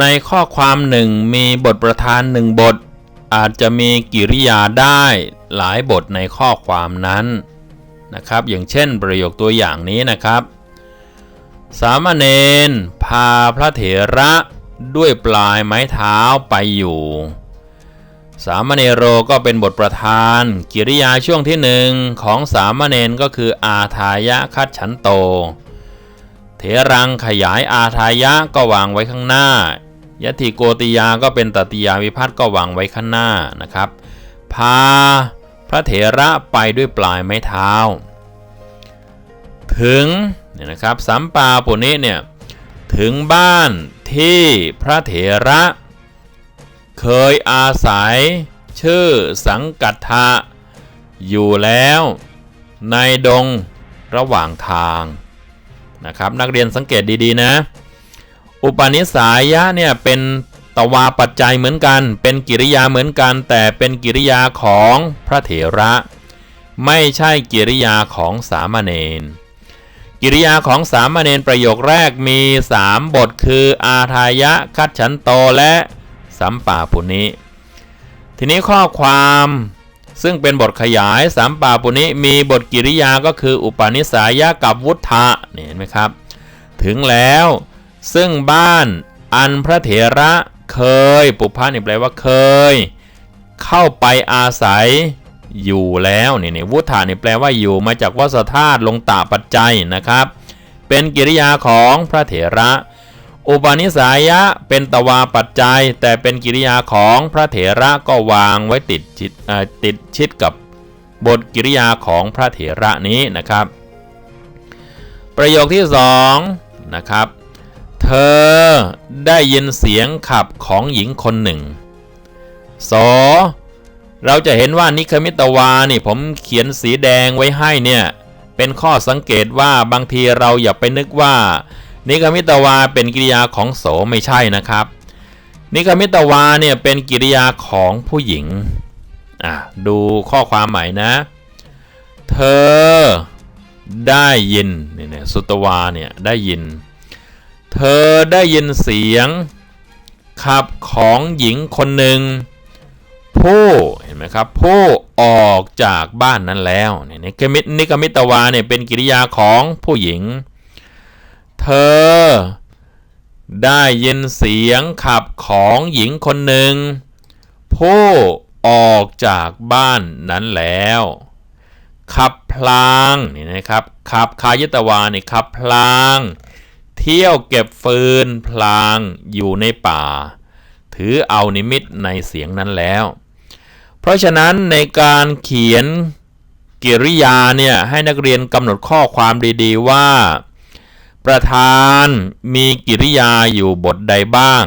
ในข้อความหนึ่งมีบทประธานหนึ่งบท อาจจะมีกิริยาได้หลายบทในข้อความนั้นนะครับ อย่างเช่นประโยคตัวอย่างนี้นะครับ สามเณรพาพระเถระด้วยปลายไม้เท้าไปอยู่ สามเณโรก็เป็นบทประธาน กิริยาช่วงที่หนึ่งของสามเณรก็คืออาทายะคัดฉันโตเถรังขยายอาทายะก็วางไว้ข้างหน้า ยติโกติยาก็เป็นตติยาวิพัตก็วางไว้ข้างหน้านะครับ พาพระเถระไปด้วยปลายไม้เท้า ถึงเนี่ยนะครับสัมปาปุณิเนี่ยถึงบ้านที่พระเถระ เคยอาศัยชื่อสังกัตถะอยู่แล้วในดงระหว่างทางนะครับ นักเรียนสังเกตดีๆนะ อุปนิสัยะเนี่ยเป็นตวาปัจจัยเหมือนกัน เป็นกิริยาเหมือนกัน แต่เป็นกิริยาของพระเถระ ไม่ใช่กิริยาของสามเณร กิริยาของสามเณรประโยคแรกมี 3 บทคืออาทายะ คัดฉันโตและสัมปาปุณิทีนี้ข้อความซึ่งเป็นบทขยายสัมปาปุณิมีบทกิริยาก็คืออุปนิสัยะกับวุฒะนี่เห็นไหมครับ ถึงแล้ว ซึ่งบ้านอันพระเถระเคย ปุพพะนี่แปลว่าเคย เข้าไปอาศัยอยู่แล้วนี่นี่วุฒานี่แปลว่าอยู่มาจากวสธาตุลงตาปัจจัยนะครับ เป็นกิริยาของพระเถระ อุปนิสัยะเป็นตวาปัจจัย แต่เป็นกิริยาของพระเถระก็วางไว้ติดชิดติดชิดกับบทกิริยาของพระเถระนี้นะครับ ประโยคที่สองนะครับ เธอได้ยินเสียงขับของหญิงคนหนึ่งสเราจะเห็นว่านิคมิตวานี่ผมเขียนสีแดงไว้ให้เนี่ย เป็นข้อสังเกตว่าบางทีเราอย่าไปนึกว่า นิคมิตวาเป็นกิริยาของโสไม่ใช่นะครับ นิคมิตวาเนี่ยเป็นกิริยาของผู้หญิงอะดูข้อความใหม่นะ เธอได้ยินเนี่ยสุตวาเนี่ยได้ยิน อได้ยินเสียง ขับของหญิงคนหนึ่งผู้เห็นไหมครับผู้ออกจากบ้านนั้นแล้วเนี่นิกมิตนิกมิตวาเนี่ยเป็นกิริยาของผู้หญิง เธอได้ยินเสียงขับของหญิงคนหนึ่งผู้ออกจากบ้านนั้นแล้ว ขับพลางนี่นะครับขับคายตวาเนี่ยขับพลาง เที่ยวเก็บฟืนพลางอยู่ในป่า ถือเอานิมิตในเสียงนั้นแล้ว เพราะฉะนั้นในการเขียนกิริยาเนี่ยให้นักเรียนกำหนดข้อความดีๆว่า ประธานมีกิริยาอยู่บทใดบ้าง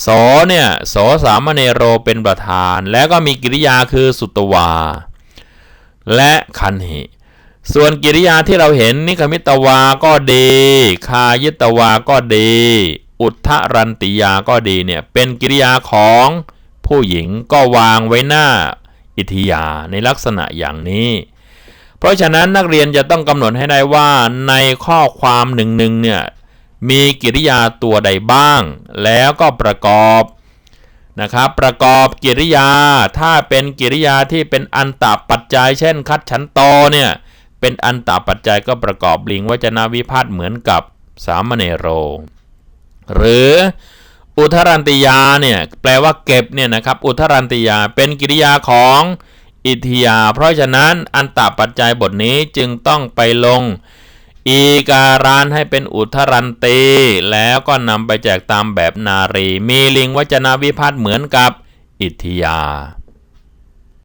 โสเนี่ยโสสามเณโรเป็นประธาน แล้วก็มีกิริยาคือสุตวา และคันหิ ส่วนกิริยาที่เราเห็นนิคมิตวาก็ดี คายิตวาก็ดี อุทธรันติยาก็ดีเนี่ยเป็นกิริยาของผู้หญิงก็วางไว้หน้าอิทยาในลักษณะอย่างนี้ เพราะฉะนั้นนักเรียนจะต้องกำหนดให้ได้ว่าในข้อความหนึ่งๆเนี่ยมีกิริยาตัวใดบ้าง แล้วก็ประกอบนะครับประกอบกิริยาถ้าเป็นกิริยาที่เป็นอันตปัจจัย เช่น คัดฉันโตเนี่ย เป็นอันตปัจจัยก็ประกอบลิงวจนาวิพาทเหมือนกับสามเณโร หรืออุทรันติยาเนี่ยแปลว่าเก็บเนี่ยนะครับอุทรันติยาเป็นกิริยาของอิทยา เพราะฉะนั้นอันตปัจจัยบทนี้จึงต้องไปลง อีการานให้เป็นอุทรันตีแล้วก็นำไปแจกตามแบบนารี มีลิงวจนาวิพัฒน์เหมือนกับอิทยา